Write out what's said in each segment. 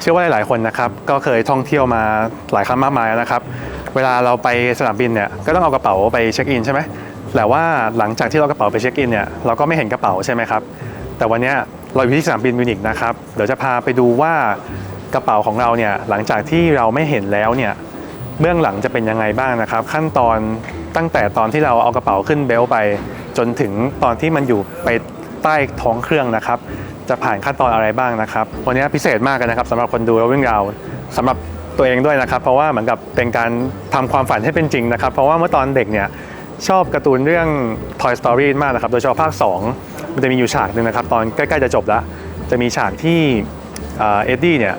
เชื่อว่าหลาย ๆ คนนะครับก็เคยท่องเที่ยวมาหลายครั้งมากมายแล้วนะครับ เวลาเราไปสนามบินเนี่ยก็ต้องเอากระเป๋าไปเช็คอินใช่ไหมแต่ว่าหลังจากที่เรากระเป๋าไปเช็คอินเนี่ยเราก็ไม่เห็นกระเป๋าใช่ไหมครับแต่วันนี้เราอยู่ที่สนามบินมิวนิกนะครับเดี๋ยวจะพาไปดูว่ากระเป๋าของเราเนี่ยหลังจากที่เราไม่เห็นแล้วเนี่ยเบื้องหลังจะเป็นยังไงบ้างนะครับ ขั้นตอนตั้งแต่ตอนที่เราเอากระเป๋าขึ้นเบลไป จนถึงตอนที่มันอยู่ไปใต้ท้องเครื่องนะครับ จะผ่านขั้นตอนอะไรบ้างนะครับ วันนี้พิเศษมากเลยนะครับสำหรับคนดูแล้ววิ่งราวสำหรับตัวเองด้วยนะครับ เพราะว่าเหมือนกับเป็นการทำความฝันให้เป็นจริงนะครับ เพราะว่าเมื่อตอนเด็กเนี่ยชอบการ์ตูนเรื่อง Toy Story มากนะครับ โดยเฉพาะภาค 2 มันจะมีอยู่ฉากหนึ่งนะครับ ตอนใกล้ ๆ จะจบแล้ว จะมีฉากที่เอ็ดดี้เนี่ย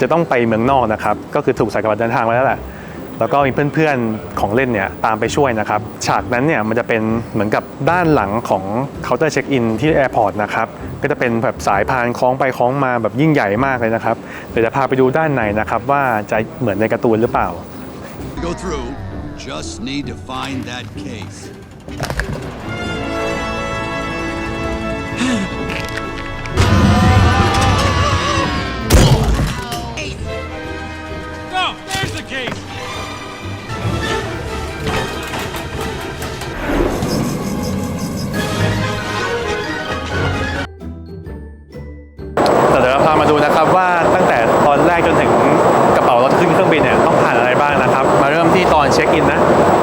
จะต้องไปเมืองนอกนะครับ ก็คือถูกใส่กระเป๋าเดินทางไว้แล้วแหละ แล้วก็มีเพื่อนๆของเล่นเนี่ยตามไปช่วยนะครับ ฉากนั้นเนี่ยมันจะเป็นเหมือนกับด้านหลังของเคาน์เตอร์เช็คอินที่แอร์พอร์ตนะครับ ก็จะเป็นแบบสายพานคล้องไปคล้องมาแบบยิ่งใหญ่มากเลยนะครับ เดี๋ยวจะพาไปดูด้านในนะครับ ว่าจะเหมือนในการ์ตูนหรือเปล่า Go through. Just need to find that case. นะครับว่าตั้งแต่ตอนแรกจนถึงกระเป๋าเราขึ้นเครื่องบินเนี่ยต้องผ่านอะไรบ้างนะครับ มาเริ่มที่ตอนเช็คอินนะ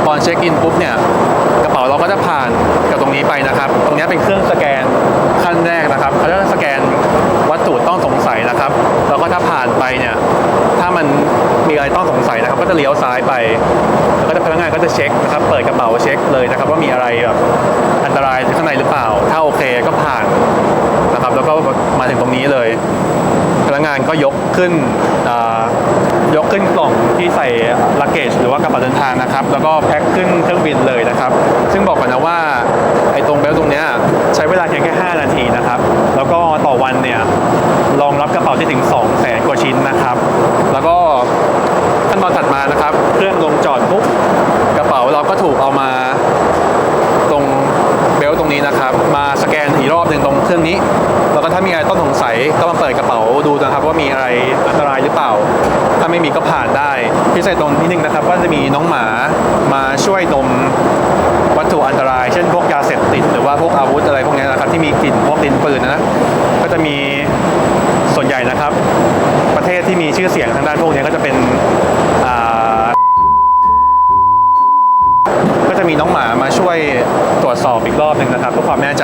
ตอนเช็คอินปุ๊บเนี่ยกระเป๋าเราก็จะผ่านกับตรงนี้ไปนะครับ ตรงนี้เป็นเครื่องสแกนขั้นแรกนะครับเขาจะสแกนวัตถุต้องสงสัยนะครับแล้วก็ถ้าผ่านไปเนี่ยถ้ามันมีอะไรต้องสงสัยนะครับ ก็จะเลี้ยวซ้ายไปแล้วก็จะพนักงานก็จะเช็คนะครับ เปิดกระเป๋าเช็คเลยนะครับ ว่ามีอะไรแบบอันตรายข้างในหรือเปล่า ถ้าโอเคก็ผ่านนะครับ แล้วก็มาถึงตรงนี้เลย นักงานก็ยกขึ้นยกขึ้นกล่องที่ใส่ลักเกจหรือว่ากระเป๋าเดินทางนะครับ แล้วก็แพ็คขึ้นเครื่องบินเลยนะครับ ซึ่งบอกก่อนนะว่าไอ้ตรงเบลต์ตรงเนี้ยใช้เวลาเพียงแค่ 5 นาทีนะครับ แล้วก็ต่อวันเนี่ยรองรับกระเป๋าที่ถึง2 0 0แสนกว่าชิ้นนะครับ แล้วก็ขั้นตอนถัดมานะครับ เครื่องลงจอดปุ๊บกระเป๋าเราก็ถูกเอามา จะมีน้องหมามาช่วยดมวัตถุอันตราย เช่นพวกยาเสพติดหรือว่าพวกอาวุธอะไรพวกนี้นะครับที่มีกลิ่นพวกดินปืนนะก็จะมีส่วนใหญ่นะครับ ประเทศที่มีชื่อเสียงทางด้านพวกนี้ก็จะเป็นก็จะมีน้องหมามาช่วยตรวจสอบอีกรอบหนึ่งนะครับเพื่อความแน่ใจ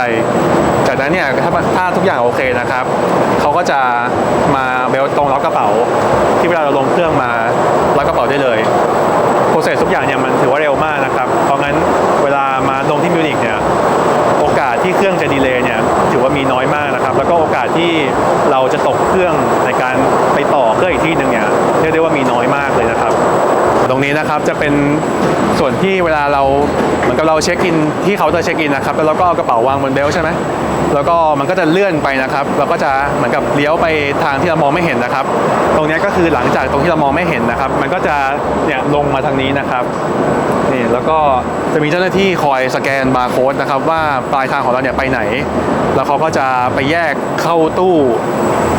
จากนั้นเนี่ยถ้าถ้าทุกอย่างโอเคนะครับเขาก็จะมาเบลตรงล็อกกระเป๋า ที่เวลาเราลงเครื่องมา อย่างเนี่ย นี้นะครับจะเป็นส่วนที่เวลาเราเหมือนกับเราเช็คอินที่เคาน์เตอร์เช็คอินนะครับแล้วเราก็เอากระเป๋าวางบนเบลใช่ไหมแล้วก็มันก็จะเลื่อนไปนะครับ เราก็จะเหมือนกับเลี้ยวไปทางที่เรามองไม่เห็นนะครับ ตรงนี้ก็คือหลังจากตรงที่เรามองไม่เห็นนะครับ มันก็จะเนี่ยลงมาทางนี้นะครับนี่แล้วก็จะมีเจ้าหน้าที่คอยสแกนบาร์โค้ดนะครับว่าปลายทางของเราเนี่ยไปไหน แล้วเขาก็จะไปแยกเข้าตู้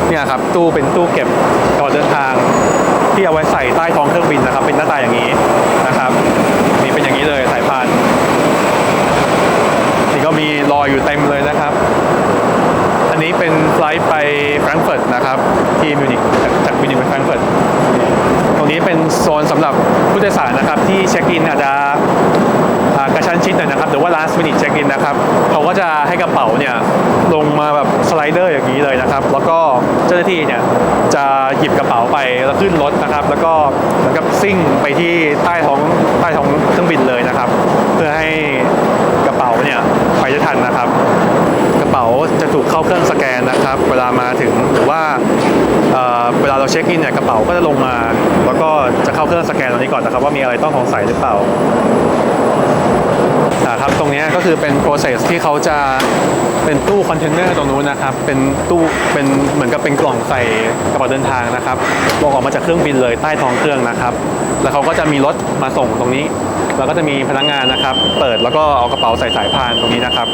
เนี่ยครับตู้เป็นตู้เก็บก่อนเดินทาง ที่เอาไว้ใส่ใต้ท้องเครื่องบินนะครับ เป็นหน้าตาอย่างนี้นะครับนี่เป็นอย่างนี้เลยสายพานนี่ก็มีรอยอยู่เต็มเลยนะครับ อันนี้เป็นไฟลท์ไปแฟรงก์เฟิร์ตนะครับ ที่มิวนิกจากมิวนิกไปแฟรงก์เฟิร์ตตรงนี้เป็นโซนสำหรับผู้โดยสารนะครับ ที่เช็คอินอาจจะกระชั้นชิดหน่อยนะครับหรือว่า last minute check in นะครับเขาก็จะให้กระเป๋าเนี่ยลงมาแบบสไลเดอร์อย่างนี้เลย นะครับ แล้วก็เจ้าหน้าที่เนี่ยจะหยิบกระเป๋าไปแล้วขึ้นรถนะครับ แล้วก็เหมือนกับซิ่งไปที่ใต้ท้องใต้ท้องเครื่องบินเลยนะครับ เพื่อให้กระเป๋าเนี่ยไปได้ทันนะครับ กระเป๋าจะถูกเข้าเครื่องสแกนนะครับ เวลามาถึงหรือว่าเเวลาเราเช็คอินเนี่ยกระเป๋าก็จะลงมา แล้วก็จะเข้าเครื่องสแกนตรงนี้ก่อนนะครับ ว่ามีอะไรต้องสงสัยหรือเปล่า ครับตรงนี้ก็คือเป็น process ที่เขาจะเป็นตู้คอนเทนเนอร์ตรงนู้นนะครับ เป็นตู้เป็นเหมือนกับเป็นกล่องใส่กระเป๋าเดินทางนะครับลงออกมาจากเครื่องบินเลยใต้ท้องเครื่องนะครับ แล้วเขาก็จะมีรถมาส่งตรงนี้ แล้วก็จะมีพนักงานนะครับ เปิดแล้วก็เอากระเป๋าใส่สายพานตรงนี้นะครับ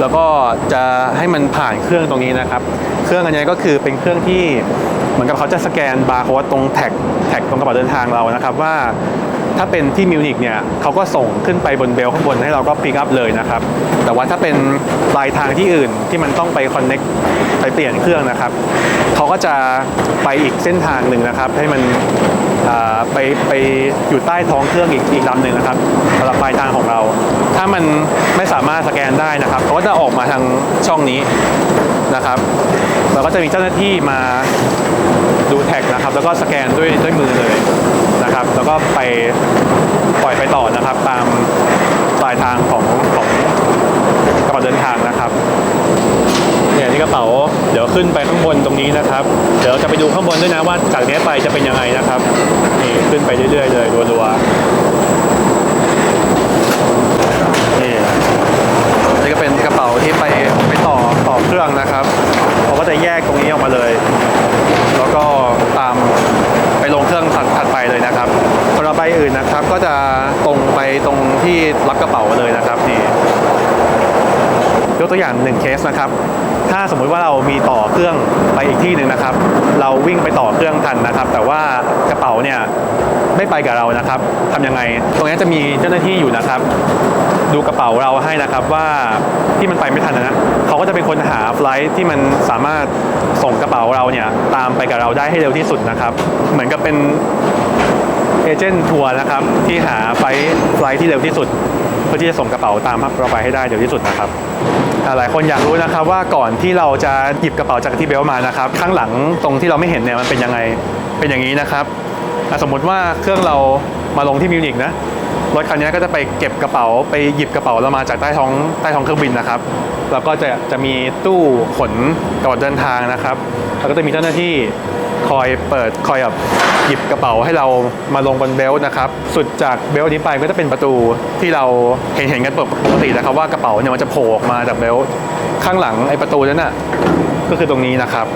แล้วก็จะให้มันผ่านเครื่องตรงนี้นะครับ เครื่องอันนี้ก็คือเป็นเครื่องที่เหมือนกับเขาจะสแกนบาร์โค้ดตรงแท็กแท็กตรงกระเป๋าเดินทางเรานะครับ ว่า ถ้าเป็นที่มิวนิกเนี่ยเขาก็ส่งขึ้นไปบนเบลข้างบนให้เราก็พิกอัพเลยนะครับ แต่ว่าถ้าเป็นปลายทางที่อื่นที่มันต้องไปคอนเน็กไปเปลี่ยนเครื่องนะครับเขาก็จะไปอีกเส้นทางหนึ่งนะครับ ให้มันไปไปอยู่ใต้ท้องเครื่องอีกอีกลำหนึ่งนะครับสำหรับปลายทางของเรา ถ้ามันไม่สามารถสแกนได้นะครับเขาก็จะออกมาทางช่องนี้ นะครับเราก็จะมีเจ้าหน้าที่มาดูแท็กนะครับ แล้วก็สแกนด้วยด้วยมือเลยนะครับ แล้วก็ไปปล่อยไปต่อนะครับ ตามปลายทางของของกระเป๋าเดินทางนะครับเนี่ยที่กระเป๋าเดี๋ยวขึ้นไปข้างบนตรงนี้นะครับ เดี๋ยวจะไปดูข้างบนด้วยนะว่าจากนี้ไปจะเป็นยังไงนะครับนี่ขึ้นไปเรื่อยๆเลยรัวๆนี่นี่ก็เป็นกระเป๋าที่ไปไปต่อต่อเครื่องนะครับเขาก็จะแยกตรงนี้ออกมาเลย แล้วก็ตามไปลงเครื่องถัดถัดไปเลยนะครับสำหรับใบอื่ นะครับ ก็จะตรงไปตรงที่รับกระเป๋าเลยนะครับนี่ยกตัวอย่างหนึ่งเคสนะครับ ถ้าสมมุติว่าเรามีต่อเครื่องไปอีกที่หนึ่งนะครับ เราวิ่งไปต่อเครื่องทันนะครับ แต่ว่ากระเป๋าเนี่ยไม่ไปกับเรานะครับทำยังไง ตรงนี้จะมีเจ้าหน้าที่อยู่นะครับ ดูกระเป๋าเราให้นะครับว่าที่มันไปไม่ทันนะเขาก็จะเป็นคนหาไฟล์ที่มันสามารถส่งกระเป๋าเราเนี่ยตามไปกับเราได้ให้เร็วที่สุดนะครับ เหมือนกับเป็น เอเจนต์ทัวร์นะครับ ที่หาไฟล์ไฟที่เร็วที่สุด เพื่อที่จะส่งกระเป๋าตามเราไปให้ได้เร็วที่สุดนะครับหลายคนอยากรู้นะครับว่าก่อนที่เราจะหยิบกระเป๋าจากที่เบลมานะครับข้างหลังตรงที่เราไม่เห็นเนี่ยมันเป็นยังไงเป็นอย่างนี้นะครับสมมุติว่าเครื่องเรามาลงที่มิวนิกนะรถคันนี้ก็จะไปเก็บกระเป๋าไปหยิบกระเป๋าเรามาจากใต้ท้องใต้ท้องเครื่องบินนะครับแล้วก็จะจะมีตู้ขนกระเป๋าเดินทางนะครับ แล้วก็จะมีเจ้าหน้าที่ คอยเปิดคอยแบบหยิบกระเป๋าให้เรามาลงบนเบลต์นะครับ สุดจากเบลต์นี้ไปก็จะเป็นประตูที่เราเห็นเห็นกันปกตินะครับว่ากระเป๋าเนี่ยมันจะโผล่ออกมาจากเบลต์ข้างหลังไอ้ประตูนั้นน่ะก็คือตรงนี้นะครับ